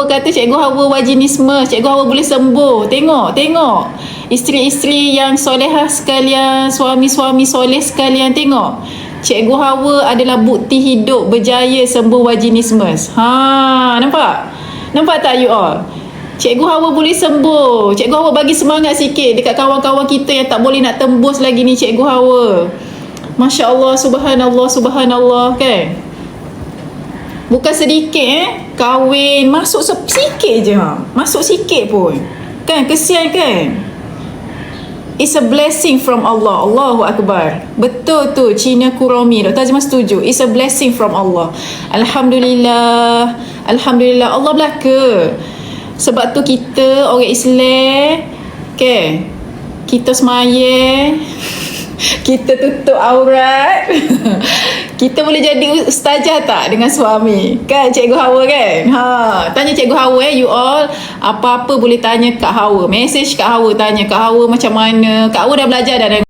Hawa kata Cikgu Hawa wajinisme Cikgu Hawa boleh sembuh. Tengok Tengok. Isteri-isteri yang solehah sekalian Suami-suami soleh sekalian Tengok. Cikgu Hawa adalah bukti hidup Berjaya sembuh wajinisme Ha Nampak? Nampak tak you all? Cikgu Hawa boleh sembuh. Cikgu Hawa bagi semangat sikit Dekat kawan-kawan kita Yang tak boleh nak tembus lagi ni Cikgu Hawa Masya Allah Subhanallah Subhanallah kan Bukan sedikit eh. Kahwin. Masuk sikit je. Ha. Masuk sikit pun. Kan? Kesian kan? It's a blessing from Allah. Allahu Akbar. Betul tu. Cina Kuromi Dr. Azimah setuju. It's a blessing from Allah. Alhamdulillah. Alhamdulillah. Allah belaka. Sebab tu kita Orang Islam Okay Kita semaya Kita tutup aurat. Kita boleh jadi ustazah tak Dengan suami? Kan Cikgu Hawa kan? Ha, Tanya Cikgu Hawa eh You all Apa-apa boleh tanya Kak Hawa. Message Kak Hawa Tanya Kak Hawa macam mana. Kak Hawa dah belajar dah dengan